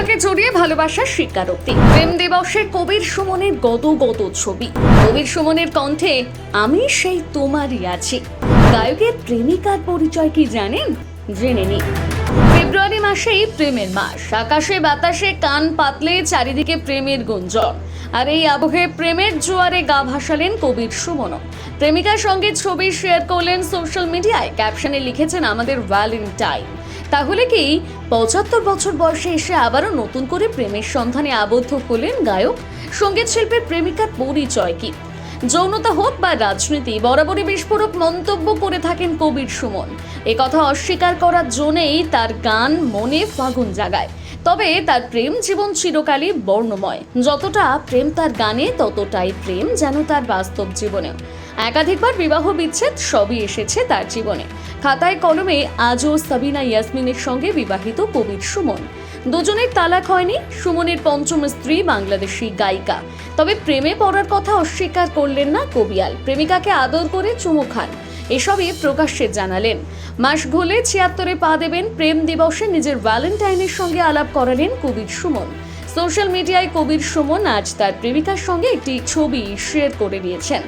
প্রেমিকাকে জড়িয়ে ভালোবাসার স্বীকারোক্তি। প্রেম দিবসে কবির সুমনের গত গত ছবি। কবির সুমনের কণ্ঠে, আমি সেই তোমারই আছি। গায়কের প্রেমিকার পরিচয় কি জানেন? জেনে নিন। ফেব্রুয়ারি মাসেই প্রেমের মাস। আকাশে বাতাসে কান পাতলে চারিদিকে প্রেমের গুঞ্জন। আর এই আবহে প্রেমের জোয়ারে গা ভাসালেন কবির সুমন প্রেমিকার সঙ্গে ছবি শেয়ার করলেন সোশ্যাল মিডিয়ায় ক্যাপশনে লিখেছেন, আমাদের ভ্যালেন্টাইন তাহলে কি পঁচাত্তর বছর বয়সে এসে আবারও নতুন করে প্রেমের সন্ধানে আবদ্ধ হলেন গায়ক? সংগীত শিল্পের প্রেমিকার পরিচয় কি? যৌনতা হোক বা রাজনীতি, বরাবরই বিস্ফোরক মন্তব্য করে থাকেন কবির সুমন। কথা অস্বীকার করার জন্যেই তার গান মনে ফাগুন জাগায়। তবে তার প্রেম জীবন চিরকালই বর্ণময়। যতটা প্রেম তার গানে, ততটাই প্রেম যেন তার বাস্তব জীবনেও। একাধিকবার বিবাহ বিচ্ছেদ সবই এসেছে তার জীবনে। খাতায় কলমে আজও সাবিনা ইয়াসমিনের সঙ্গে বিবাহিত কবির সুমন। দুজনের তালাক হয়নি, সুমনের পঞ্চম স্ত্রী বাংলাদেশি গায়িকা। তবে প্রেমে পড়ার কথা অস্বীকার করলেন না কবিয়াল। প্রেমিকাকে আদর করে চুমু খান। এসবই প্রকাশ্যে জানালেন। মাস ঘুলে ছিয়াত্তরে পা দেবেন প্রেম দিবসে নিজের ভ্যালেন্টাইনের সঙ্গে আলাপ করালেন কবির সুমন। সোশ্যাল মিডিয়ায় কবির সুমন আজ তার প্রেমিকার সঙ্গে একটি ছবি শেয়ার করে নিয়েছেন।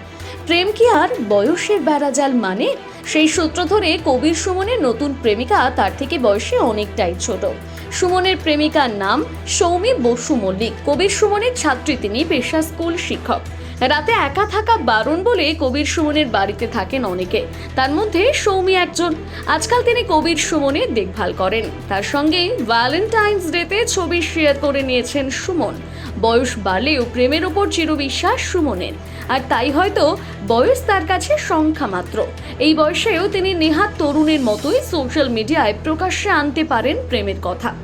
প্রেম কি আর বয়সের বেড়াজাল মানে? সেই সূত্র ধরে কবির সুমনের নতুন প্রেমিকা তার থেকে বয়সে অনেকটাই ছোট। সুমনের প্রেমিকার নাম সৌমি বসু মল্লিক। কবির সুমনের ছাত্রী তিনি পেশা স্কুল শিক্ষক। রাতে একা থাকা বারণ বলে কবির সুমনের বাড়িতে থাকেন অনেকে। তার মধ্যে সৌমি একজন। আজকাল তিনি কবির সুমনের দেখভাল করেন। তার সঙ্গে ভ্যালেন্টাইন্স ডেতে ছবি শেয়ার করে নিয়েছেন সুমন। বয়স বাড়লেও প্রেমের ওপর চিরবিশ্বাস সুমনের। আর তাই হয়তো বয়স তার কাছে সংখ্যা মাত্র। এই বয়সেও তিনি নেহাত তরুণের মতোই সোশ্যাল মিডিয়ায় প্রকাশ্যে আনতে পারেন প্রেমের কথা।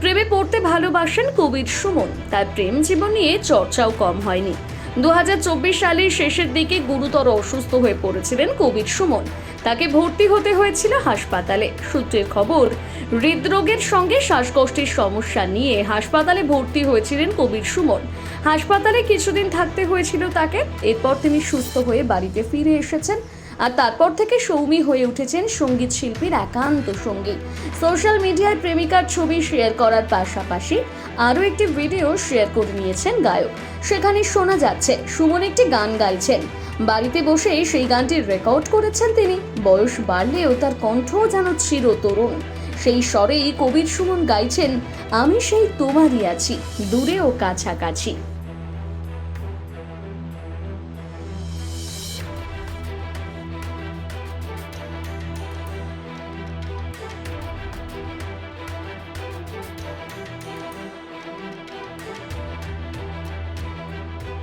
প্রেমে পড়তে ভালোবাসেন কবির সুমন। তার প্রেম জীবন নিয়ে চর্চাও কম হয়নি। দুহাজার চব্বিশ সালের শেষের দিকে গুরুতর অসুস্থ হয়ে পড়েছিলেন কবির সুমন। তাকে ভর্তি হতে হয়েছিল হাসপাতালে। সূত্রের খবর, হৃদরোগের সঙ্গে শ্বাসকষ্টের সমস্যা নিয়ে হাসপাতালে ভর্তি হয়েছিলেন কবির সুমন। হাসপাতালে কিছুদিন থাকতে হয়েছিল তাকে। এরপর তিনি সুস্থ হয়ে বাড়িতে ফিরে এসেছেন। আর তারপর থেকে সৌমি হয়ে উঠেছেন সংগীত শিল্পীর একান্ত সঙ্গী। সোশ্যাল মিডিয়ায় প্রেমিকার ছবি শেয়ার করার পাশাপাশি আরও একটি ভিডিও শেয়ার করে নিয়েছেন গায়ক। সেখানে শোনা যাচ্ছে, সুমন একটি গান গাইছেন। বাড়িতে বসে সেই গানটি রেকর্ড করেছেন তিনি। বয়স বাড়লেও তার কণ্ঠ যেন চির তরুণ সেই স্বরেই কবির সুমন গাইছেন, আমি সেই তোমারই আছি, দূরে ও কাছাকাছি।